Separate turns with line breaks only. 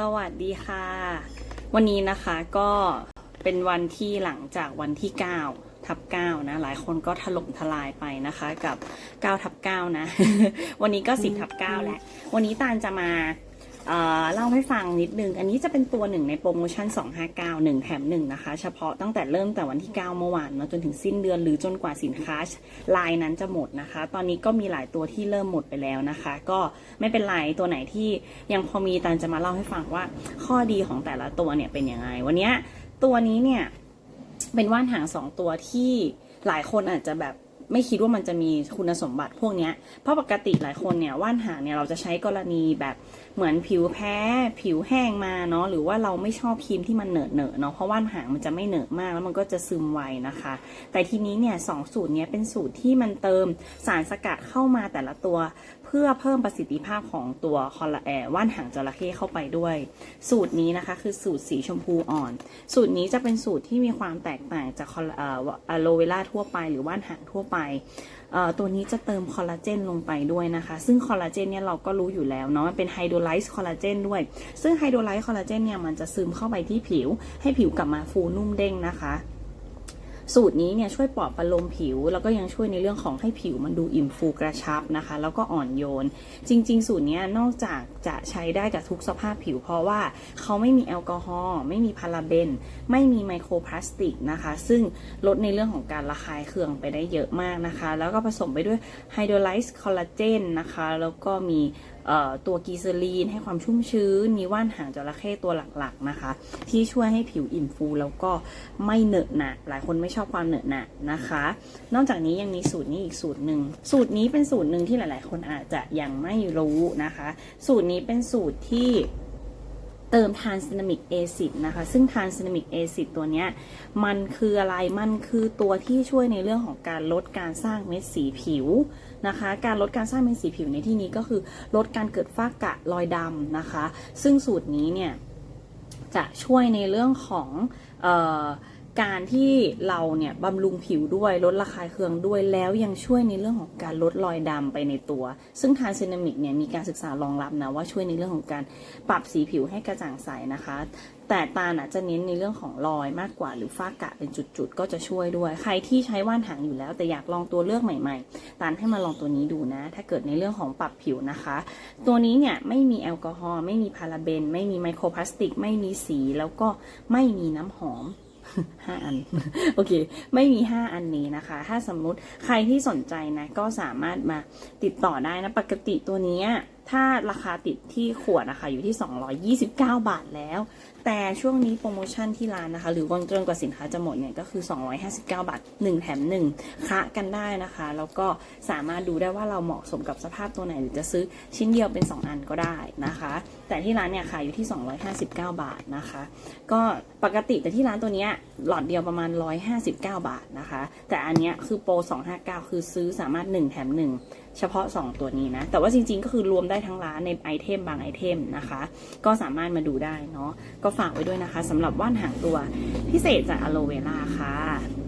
สวัสดีค่ะ วันนี้นะคะก็เป็นวันที่หลังจากวันที่ 9 ทับ9นะหลายคนก็ถล่มทลายไปนะคะกับ 9 ทับ9นะ วันนี้ก็ 10 ทับ9แหละววันนี้ตาลจะมา เล่าให้ฟังนิดนึง อันนี้จะเป็นตัวหนึ่งในโปรโมชั่น 259 1 แถม 1 นะคะ เฉพาะตั้งแต่เริ่มแต่วันที่ 9 เมื่อวานเนาะจนถึงสิ้นเดือนหรือจนกว่าสินค้าลายนั้นจะหมดนะคะ ตอนนี้ก็มีหลายตัวที่เริ่มหมดไปแล้วนะคะ ก็ไม่เป็นไรตัวไหนที่ยังพอมีตาลจะมาเล่าให้ฟังว่า ข้อดีของแต่ละตัวเนี่ยเป็นยังไง วันนี้ตัวนี้เนี่ยเป็นว่านหางสองตัวที่หลายคนอาจจะแบบ ไม่คิดว่ามันจะมีคุณสมบัติพวกนี้เพราะปกติหลายคนเนี่ยว่านหางเนี่ยเราจะใช้กรณีแบบเหมือนผิวแพ้ ผิวแห้งมาเนาะหรือว่าเราไม่ชอบครีมที่มันเหนอะเหนอะเนาะเพราะว่านหางมันจะไม่เหนอะมากแล้วมันก็จะซึมไวนะคะ แต่ทีนี้เนี่ยสองสูตรเนี้ยเป็นสูตรที่มันเติมสารสกัดเข้ามาแต่ละตัว เพื่อเพิ่มประสิทธิภาพของตัวคอลลาแอว่านหางจระเข้เข้าไปด้วย สูตรนี้นะคะคือสูตรสีชมพูอ่อน สูตรนี้จะเป็นสูตรที่มีความแตกต่างจากคอลเอ่ออะโลเวล่าทั่วไป หรือว่านหางทั่วไปไปตัวนี้จะเติมคอลลาเจนลงไปด้วยนะคะ ซึ่งคอลลาเจนเนี่ยเราก็รู้อยู่แล้วเนาะมันเป็นไฮโดรไลซ์คอลลาเจนด้วย ซึ่งไฮโดรไลซ์คอลลาเจนเนี่ยมันจะซึมเข้าไปที่ผิว ให้ผิวกลับมาฟูนุ่มเด้งนะคะ สูตรนี้เนี่ยช่วยปลอบประโลมผิว แล้วก็ยังช่วยในเรื่องของให้ผิวมันดูอิ่มฟูกระชับนะคะ แล้วก็อ่อนโยน จริง ๆ สูตรนี้นอกจากจะใช้ได้กับทุกสภาพผิว เพราะว่าเขาไม่มีแอลกอฮอล์ไม่มีพาราเบน ไม่มีไมโครพลาสติกนะคะ ซึ่งลดในเรื่องของการระคายเคืองไปได้เยอะมากนะคะ แล้วก็ผสมไปด้วยไฮโดรไลซ์คอลลาเจนนะคะ แล้วก็มีตัวกีเซอรีนให้ความชุ่มชื้น มีว่านหางจระเข้ตัวหลักๆนะคะ ที่ช่วยให้ผิวอิ่มฟูแล้วก็ไม่เหนอะหนะหลายคนไม่ชอบความเหนอะหนะนะคะ นอกจากนี้ยังมีสูตรนี้อีกสูตรหนึ่ง สูตรนี้เป็นสูตรหนึ่งที่หลาย ๆ คนอาจจะยังไม่รู้นะคะ สูตรนี้เป็นสูตรที่เติมทานซินามิกเอซิดนะคะ ซึ่งทานซินามิกเอซิดตัวเนี้ยมันคืออะไร มันคือตัวที่ช่วยในเรื่องของการลดการสร้างเม็ดสีผิวนะคะ การลดการสร้างเม็ดสีผิวในที่นี้ก็คือลดการเกิดฝ้ากระรอยดำนะคะ ซึ่งสูตรนี้เนี่ยจะช่วยในเรื่องของออ การที่เราเนี่ยบำรุงผิวด้วยลดระคายเคืองด้วยแล้วยังช่วยในเรื่องของการลดรอยดำไปในตัว ซึ่งทานซินามิกเนี่ยมีการศึกษารองรับนะว่าช่วยในเรื่องของการปรับสีผิวให้กระจ่างใสนะคะ แต่ตาลอาจจะเน้นในเรื่องของรอยมากกว่าหรือฝ้ากระเป็นจุดๆ ก็จะช่วยด้วย ใครที่ใช้ว่านหางอยู่แล้ว แต่อยากลองตัวเลือกใหม่ๆตาลให้มาลองตัวนี้ดูนะ ถ้าเกิดในเรื่องของปรับผิวนะคะ ตัวนี้เนี่ยไม่มีแอลกอฮอล์ไม่มีพาราเบน ไม่มีไมโครพลาสติก ไม่มีสีแล้วก็ไม่มีน้ำหอม ห้าอัน โอเค ไม่มีห้าอันนี้นะคะ ถ้าสมมุติใครที่สนใจนะ ก็สามารถมาติดต่อได้นะ ปกติตัวนี้ ถ้าราคาติดที่ขวดนะคะอยู่ที่ 229 บาทแล้ว แต่ช่วงนี้โปรโมชั่นที่ร้านนะคะ หรือวันจนกว่าสินค้าจะหมดเนี่ยก็คือ 259 บาท 1 แถม 1คะกันได้นะคะ แล้วก็สามารถดูได้ว่าเราเหมาะสมกับสภาพตัวไหน หรือจะซื้อชิ้นเดียวเป็น 2 อันก็ได้นะคะ แต่ที่ร้านเนี่ยขายอยู่ที่ 259 บาทนะคะ ก็ปกติแต่ที่ร้านตัวเนี้ยหลอดเดียวประมาณ 159 บาทนะคะ แต่อันเนี้ยคือโปร 259 คือซื้อสามารถ 1 แถม 1 เฉพาะ 2 ตัวนี้นะแต่ว่าจริงๆก็คือรวมได้ได้ทั้งร้านในไอเทมบางไอเทมนะคะ ก็สามารถมาดูได้เนาะก็ฝากไว้ด้วยนะคะสำหรับว่านหางตัวพิเศษจากอโลเวล่าค่ะ